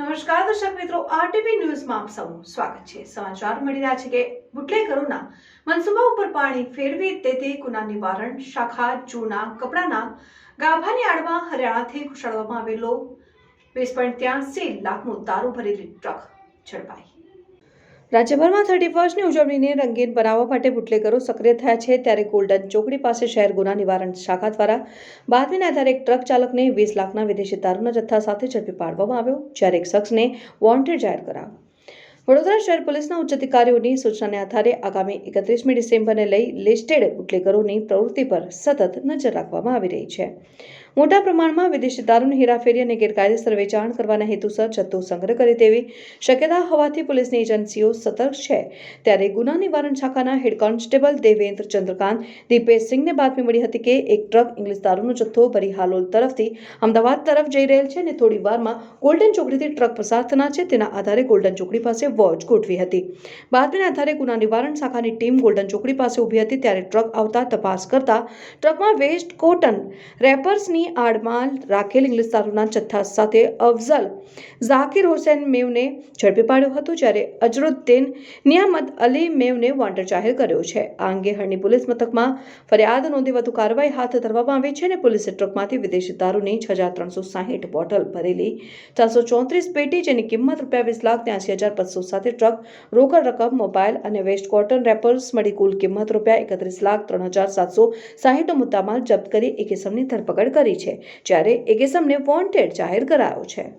નમસ્કાર દર્શક મિત્રો, આરટીપી ન્યૂઝમાં આપ સૌનું સ્વાગત છે. સમાચાર મળી રહ્યા છે કે બુટલેગરોના મનસુબા ઉપર પાણી ફેરવી તેથી ગુના નિવારણ શાખા, જૂના કપડાના ગાભાની આડમાં હરિયાણાથી ઘુસાડવામાં આવેલો વીસ પોઈન્ટ ત્યાસી લાખનું દારૂ ભરેલી ટ્રક ઝડપાઈ. રાજ્યભરમાં થર્ટી ફર્સ્ટની ઉજવણીને રંગીન બનાવવા માટે બુટલેગરો સક્રિય થયા છે. ત્યારે ગોલ્ડન ચોકડી પાસે શહેર ગુના નિવારણ શાખા દ્વારા બાતમીના આધારે એક ટ્રક ચાલકને વીસ લાખના વિદેશી દારૂના જથ્થા સાથે ઝડપી પાડવામાં આવ્યો, જ્યારે એક શખ્સને વોન્ટેડ જાહેર કરાયો. વડોદરા શહેર પોલીસના ઉચ્ચ અધિકારીઓની સૂચનાને આધારે આગામી એકત્રીસમી ડિસેમ્બરને લઈ લિસ્ટેડ બુટલેગરોની પ્રવૃત્તિ પર સતત નજર રાખવામાં આવી રહી છે. મોટા પ્રમાણમાં વિદેશી દારૂની હેરાફેરી અને ગેરકાયદેસર વેચાણ કરવાના હેતુસર જથ્થો સંગ્રહ કરે તેવી શક્યતા હોવાથી પોલીસની એજન્સીઓ સતર્ક છે. ત્યારે ગુના નિવારણ શાખાના હેડ કોન્સ્ટેબલ દેવેન્દ્ર ચંદ્રકાંત, દીપેશ સિંહને બાતમી મળી હતી કે એક ટ્રક ઇંગ્લિશ દારૂનો જથ્થો ભરી હાલોલ તરફથી અમદાવાદ તરફ જઈ રહેલ છે અને થોડી વારમાં ગોલ્ડન ચોકડીથી ટ્રક પસાર થનાર છે. તેના આધારે ગોલ્ડન ચોકડી પાસે વોચ ગોઠવી હતી. બાતમીના આધારે ગુના નિવારણ શાખાની ટીમ ગોલ્ડન ચોકડી પાસે ઊભી હતી ત્યારે ટ્રક આવતા તપાસ કરતા ટ્રકમાં વેસ્ટ કોટન રેપર્સની આડમાં રાખેલ ઇંગ્લિશ દારૂના જથ્થા સાથે અફઝલ ઝાકીર હુસેન મેવને ઝડપી પાડ્યો હતો જ્યારે અજરુદ્દીન નિયામત અલી મેવને વોન્ટેડ જાહેર કર્યો છે. આ અંગે હળની પોલીસ મથકમાં ફરિયાદ નોંધી વધુ કાર્યવાહી હાથ ધરવામાં આવી છે અને પોલીસે ટ્રકમાંથી વિદેશી દારૂની છ હજાર ત્રણસો સાહીઠ બોટલ ભરેલી ચારસો ચોત્રીસ પેટી જેની કિંમત રૂપિયા વીસ લાખ ત્યાસી હજાર બસો સાથે ટ્રક, રોકડ રકમ, મોબાઈલ અને વેસ્ટ કોટન રેપર્સ મળી કુલ કિંમત રૂપિયા એકત્રીસ લાખ ત્રણ હજાર સાતસો સાહીઠનો મુદ્દામાલ જપ્ત કરી એક ઇસમની ધરપકડ કરી છે, જ્યારે એક ઇસમને વોન્ટેડ જાહેર કરાયો છે.